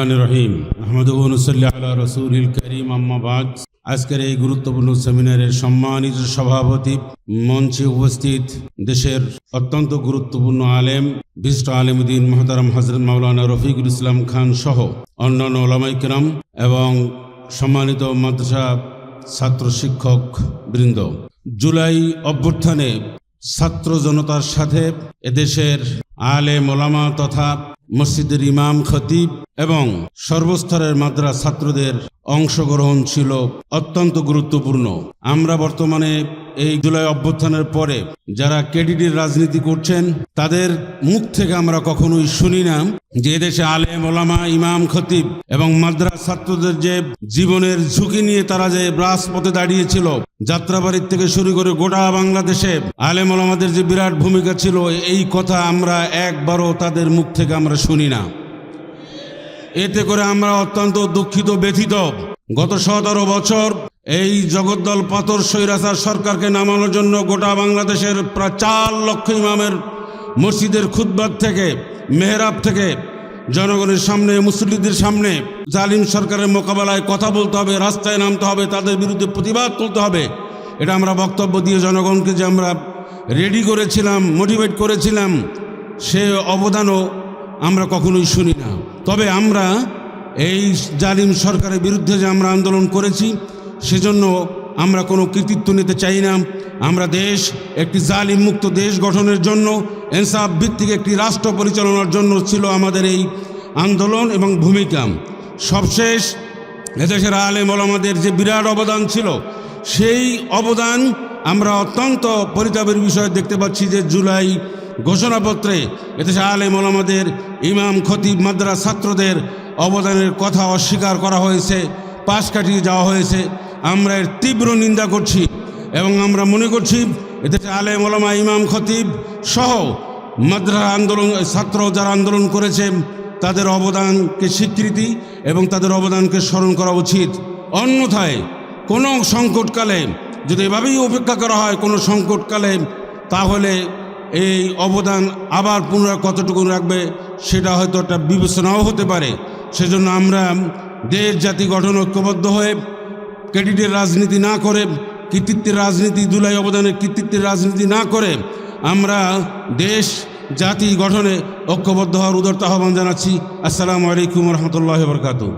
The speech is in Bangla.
রহমান রহিম। রসুল করিম আম্মাবাদ আজকের এই গুরুত্বপূর্ণ সেমিনারের সম্মানিত সভাপতি মঞ্চে উপস্থিত দেশের অত্যন্ত গুরুত্বপূর্ণ আলেম, বিশিষ্ট আলেমুদ্দিন মহতারাম হজরত মাওলানা রফিকুল ইসলাম খান সহ অন্যান্য ওলামাইকরাম এবং সম্মানিত মাদ্রাসা ছাত্র শিক্ষক বৃন্দ। জুলাই অভ্যুত্থানে ছাত্র জনতার সাথে এদেশের আলে মোলামা তথা মসজিদের ইমাম খতিব এবং সর্বস্তরের মাদ্রাস ছাত্রদের অংশগ্রহণ ছিল অত্যন্ত গুরুত্বপূর্ণ। আমরা বর্তমানে এই জুলাই অভ্যুত্থানের পরে যারা কেডিডির রাজনীতি করছেন, তাদের মুখ থেকে আমরা কখনোই শুনি না যে দেশে আলেম, ওলামা, ইমাম, খতিব এবং মাদ্রাস ছাত্রদের যে জীবনের ঝুঁকি নিয়ে তারা যে রাজপথে দাঁড়িয়েছিল, যাত্রাবাড়ির থেকে শুরু করে গোটা বাংলাদেশে আলেম, ওলামাদের যে বিরাট ভূমিকা ছিল, এই কথা আমরা একবারও তাদের মুখ থেকে আমরা শুনি না। এতে করে আমরা অত্যন্ত দুঃখিত, ব্যথিত। গত সতেরো বছর এই জগদ্দল পাথর সৈরাসার সরকারকে নামানোর জন্য গোটা বাংলাদেশের প্রায় চার লক্ষ ইমামের মসজিদের খুদ্বাদ থেকে, মেহরাব থেকে জনগণের সামনে, মুসল্লিদের সামনে জালিম সরকারের মোকাবেলায় কথা বলতে হবে, রাস্তায় নামতে হবে, তাদের বিরুদ্ধে প্রতিবাদ তুলতে হবে। এটা আমরা বক্তব্য দিয়ে জনগণকে যে আমরা রেডি করেছিলাম মোটিভেট করেছিলাম, সে অবদানও আমরা কখনোই শুনি না। তবে আমরা এই জালিম সরকারের বিরুদ্ধে যে আমরা আন্দোলন করেছি সেজন্য আমরা কোনো কৃতিত্ব নিতে চাই না। আমরা দেশ একটি জালিম মুক্ত দেশ গঠনের জন্য, এনসাফ ভিত্তিক একটি রাষ্ট্র পরিচালনার জন্য ছিল আমাদের এই আন্দোলন এবং ভূমিকা। সবশেষ এদেশের আলেম ওলামাদের যে বিরাট অবদান ছিল, সেই অবদান আমরা অত্যন্ত পরিতাপের বিষয় দেখতে পাচ্ছি যে জুলাই ঘোষণাপত্রে এদেশে আলেম ওলামাদের ইমাম, খতিব মাদ্রাস ছাত্রদের অবদানের কথা অস্বীকার করা হয়েছে, পাশ কাটিয়ে যাওয়া হয়েছে। আমরা এর তীব্র নিন্দা করছি এবং আমরা মনে করছি এদেশে আলেম, ওলামা, ইমাম, খতিব সহ মাদ্রাসা আন্দোলন, ছাত্র যারা আন্দোলন করেছে, তাদের অবদানকে স্বীকৃতি এবং তাদের অবদানকে স্মরণ করা উচিত। অন্যথায় কোনো সংকটকালে যদি এভাবেই উপেক্ষা করা হয় কোনো সংকটকালে, তাহলে এই অবদান আবার পুনরায় কতটুকু রাখবে সেটা হয়তো একটা বিবেচনাও হতে পারে। সেজন্য আমরা দেশ, জাতি গঠন ঐক্যবদ্ধ হয়ে ক্রেডিটের রাজনীতি না করে, কৃতিত্বের রাজনীতি, দুলাই অবদানের কৃতিত্বের রাজনীতি না করে, আমরা দেশ, জাতি গঠনে ঐক্যবদ্ধ হওয়ার উদরতা আহ্বান জানাচ্ছি। আসসালামু আলাইকুম রহমতুল্লাহ বরকাতু